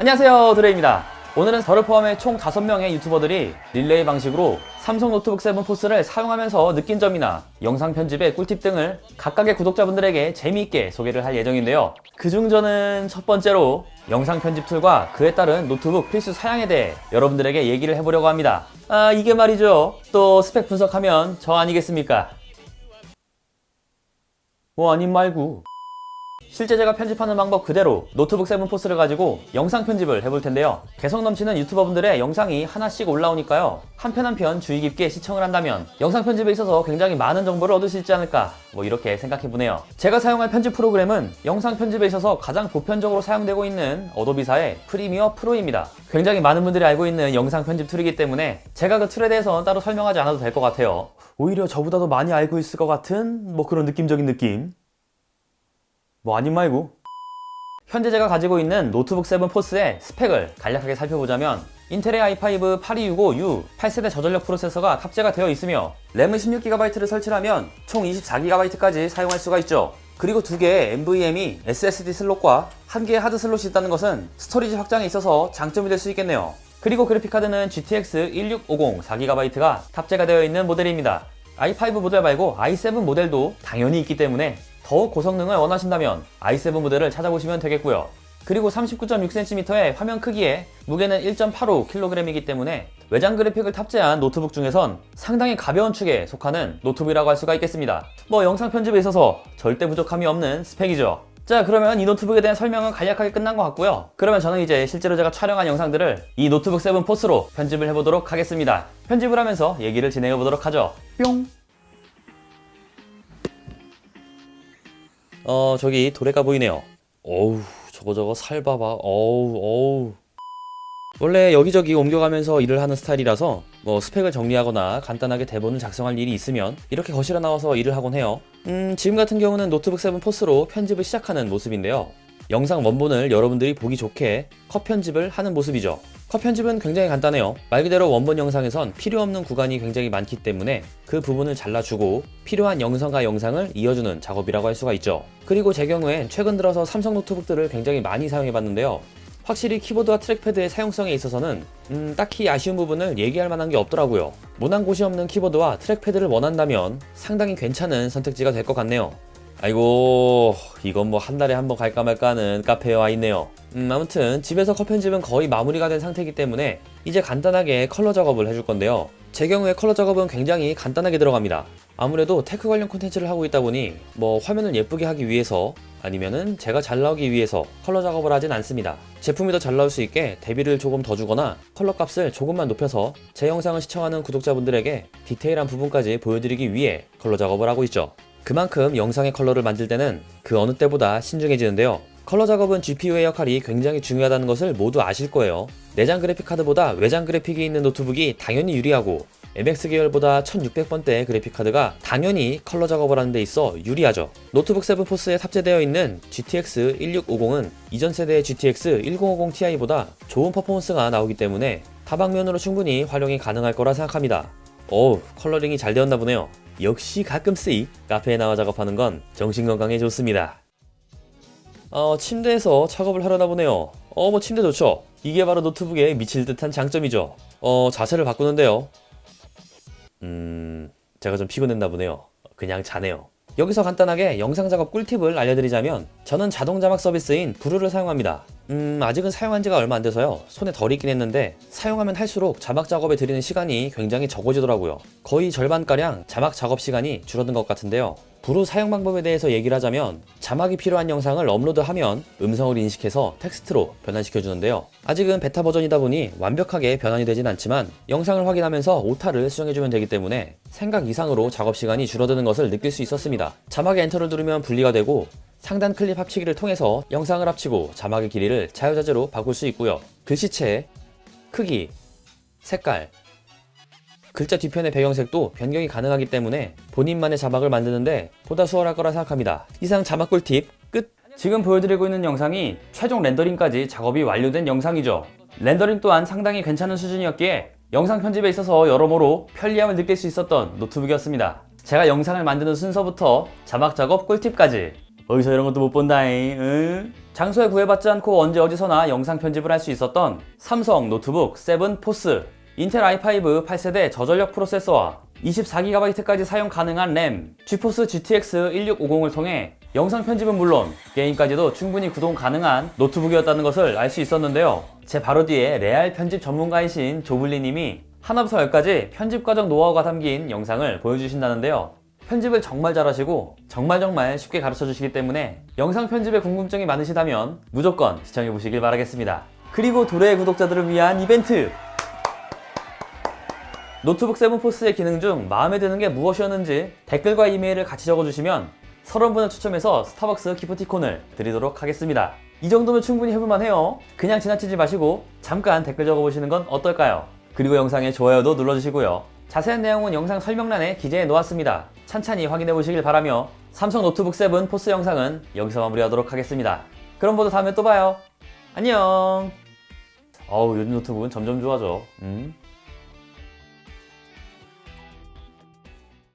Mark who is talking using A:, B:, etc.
A: 안녕하세요 드레입니다. 오늘은 저를 포함해 총 5명의 유튜버들이 릴레이 방식으로 삼성 노트북 7 포스를 사용하면서 느낀 점이나 영상 편집의 꿀팁 등을 각각의 구독자분들에게 재미있게 소개를 할 예정인데요. 그중 저는 첫 번째로 영상 편집 툴과 그에 따른 노트북 필수 사양에 대해 여러분들에게 얘기를 해보려고 합니다. 아 이게 말이죠. 또 스펙 분석하면 저 아니겠습니까? 뭐 아님 말고 실제 제가 편집하는 방법 그대로 노트북 7 포스를 가지고 영상 편집을 해볼 텐데요. 개성 넘치는 유튜버분들의 영상이 하나씩 올라오니까요. 한 편 한 편 주의 깊게 시청을 한다면 영상 편집에 있어서 굉장히 많은 정보를 얻을 수 있지 않을까 뭐 이렇게 생각해 보네요. 제가 사용할 편집 프로그램은 영상 편집에 있어서 가장 보편적으로 사용되고 있는 어도비사의 프리미어 프로입니다. 굉장히 많은 분들이 알고 있는 영상 편집 툴이기 때문에 제가 그 툴에 대해서는 따로 설명하지 않아도 될 것 같아요. 오히려 저보다도 많이 알고 있을 것 같은 뭐 그런 느낌적인 느낌. 뭐 아님 말고 현재 제가 가지고 있는 노트북 7 포스의 스펙을 간략하게 살펴보자면 인텔의 i5 8265U 8세대 저전력 프로세서가 탑재가 되어 있으며 램은 16GB를 설치하면 총 24GB까지 사용할 수가 있죠. 그리고 두 개의 NVMe SSD 슬롯과 한 개의 하드 슬롯이 있다는 것은 스토리지 확장에 있어서 장점이 될 수 있겠네요. 그리고 그래픽카드는 GTX 1650 4GB가 탑재가 되어 있는 모델입니다. i5 모델 말고 i7 모델도 당연히 있기 때문에 더욱 고성능을 원하신다면 i7 모델을 찾아보시면 되겠고요. 그리고 39.6cm의 화면 크기에 무게는 1.85kg이기 때문에 외장 그래픽을 탑재한 노트북 중에선 상당히 가벼운 축에 속하는 노트북이라고 할 수가 있겠습니다. 뭐 영상 편집에 있어서 절대 부족함이 없는 스펙이죠. 자 그러면 이 노트북에 대한 설명은 간략하게 끝난 것 같고요. 그러면 저는 이제 실제로 제가 촬영한 영상들을 이 노트북 7 포스로 편집을 해보도록 하겠습니다. 편집을 하면서 얘기를 진행해 보도록 하죠. 뿅! 어 저기 도래가 보이네요. 어우 저거 저거 살 봐봐. 어우 어우. 원래 여기저기 옮겨가면서 일을 하는 스타일이라서 뭐 스펙을 정리하거나 간단하게 대본을 작성할 일이 있으면 이렇게 거실에 나와서 일을 하곤 해요. 음 지금 같은 경우는 노트북 7 포스로 편집을 시작하는 모습인데요. 영상 원본을 여러분들이 보기 좋게 컷 편집을 하는 모습이죠 컷 편집은 굉장히 간단해요. 말 그대로 원본 영상에선 필요 없는 구간이 굉장히 많기 때문에 그 부분을 잘라주고 필요한 영상과 영상을 이어주는 작업이라고 할 수가 있죠. 그리고 제 경우엔 최근 들어서 삼성 노트북들을 굉장히 많이 사용해봤는데요. 확실히 키보드와 트랙패드의 사용성에 있어서는 음, 딱히 아쉬운 부분을 얘기할 만한 게 없더라고요. 모난 곳이 없는 키보드와 트랙패드를 원한다면 상당히 괜찮은 선택지가 될 것 같네요. 아이고 이건 뭐 한 달에 한 번 갈까 말까 하는 카페에 와 있네요 음 아무튼 집에서 컷 편집은 거의 마무리가 된 상태이기 때문에 이제 간단하게 컬러 작업을 해줄 건데요. 제 경우에 컬러 작업은 굉장히 간단하게 들어갑니다. 아무래도 테크 관련 콘텐츠를 하고 있다 보니 뭐 화면을 예쁘게 하기 위해서 아니면은 제가 잘 나오기 위해서 컬러 작업을 하진 않습니다. 제품이 더 잘 나올 수 있게 대비를 조금 더 주거나 컬러 값을 조금만 높여서 제 영상을 시청하는 구독자분들에게 디테일한 부분까지 보여드리기 위해 컬러 작업을 하고 있죠. 그만큼 영상의 컬러를 만들 때는 그 어느 때보다 신중해지는데요. 컬러 작업은 GPU의 역할이 굉장히 중요하다는 것을 모두 아실 거예요. 내장 그래픽 카드보다 외장 그래픽이 있는 노트북이 당연히 유리하고 MX 계열보다 1600번대 그래픽 카드가 당연히 컬러 작업을 하는 데 있어 유리하죠. 노트북 7 포스에 탑재되어 있는 GTX 1650은 이전 세대의 GTX 1050 Ti보다 좋은 퍼포먼스가 나오기 때문에 다방면으로 충분히 활용이 가능할 거라 생각합니다. 어우 컬러링이 잘 되었나 보네요. 역시 가끔씩 카페에 나와 작업하는 건 정신 건강에 좋습니다. 어, 침대에서 작업을 하려나 보네요. 어, 뭐 침대 좋죠? 이게 바로 노트북의 미칠 듯한 장점이죠. 어, 자세를 바꾸는데요. 음, 제가 좀 피곤했나 보네요. 그냥 자네요. 여기서 간단하게 영상 작업 꿀팁을 알려드리자면 저는 자동 자막 서비스인 브루를 사용합니다. 음, 아직은 사용한 지가 얼마 안 돼서요. 손에 덜 익긴 했는데 사용하면 할수록 자막 작업에 들이는 시간이 굉장히 적어지더라고요. 거의 절반가량 자막 작업 시간이 줄어든 것 같은데요. 브루 사용 방법에 대해서 얘기를 하자면 자막이 필요한 영상을 업로드하면 음성을 인식해서 텍스트로 변환시켜 주는데요. 아직은 베타 버전이다 보니 완벽하게 변환이 되진 않지만 영상을 확인하면서 오타를 수정해 주면 되기 때문에 생각 이상으로 작업 시간이 줄어드는 것을 느낄 수 있었습니다. 자막에 엔터를 누르면 분리가 되고 상단 클립 합치기를 통해서 영상을 합치고 자막의 길이를 자유자재로 바꿀 수 있고요. 글씨체, 크기, 색깔, 글자 뒤편의 배경색도 변경이 가능하기 때문에 본인만의 자막을 만드는데 보다 수월할 거라 생각합니다. 이상 자막 꿀팁 끝! 지금 보여드리고 있는 영상이 최종 렌더링까지 작업이 완료된 영상이죠. 렌더링 또한 상당히 괜찮은 수준이었기에 영상 편집에 있어서 여러모로 편리함을 느낄 수 있었던 노트북이었습니다. 제가 영상을 만드는 순서부터 자막 작업 꿀팁까지 어디서 이런 것도 못 본다잉 응? 장소에 구애받지 않고 언제 어디서나 영상 편집을 할 수 있었던 삼성 노트북 7 포스, 인텔 i5 8세대 저전력 프로세서와 24GB까지 사용 가능한 램, GeForce GTX 1650을 통해 영상 편집은 물론 게임까지도 충분히 구동 가능한 노트북이었다는 것을 알 수 있었는데요. 제 바로 뒤에 레알 편집 전문가이신 조블리님이 하나부터 열까지 편집 과정 노하우가 담긴 영상을 보여주신다는데요. 편집을 정말 잘하시고 정말 정말 쉽게 가르쳐 주시기 때문에 영상 편집에 궁금증이 많으시다면 무조건 시청해 보시길 바라겠습니다. 그리고 도래의 구독자들을 위한 이벤트! 노트북 7 포스의 기능 중 마음에 드는 게 무엇이었는지 댓글과 이메일을 같이 적어주시면 30분을 추첨해서 스타벅스 기프티콘을 드리도록 하겠습니다. 이 정도면 충분히 해볼만 해요. 그냥 지나치지 마시고 잠깐 댓글 적어보시는 건 어떨까요? 그리고 영상에 좋아요도 눌러주시고요. 자세한 내용은 영상 설명란에 기재해 놓았습니다. 찬찬히 확인해 보시길 바라며 삼성 노트북 7 포스 영상은 여기서 마무리하도록 하겠습니다. 그럼 모두 다음에 또 봐요. 안녕! 어우 요즘 노트북은 점점 좋아져. 음?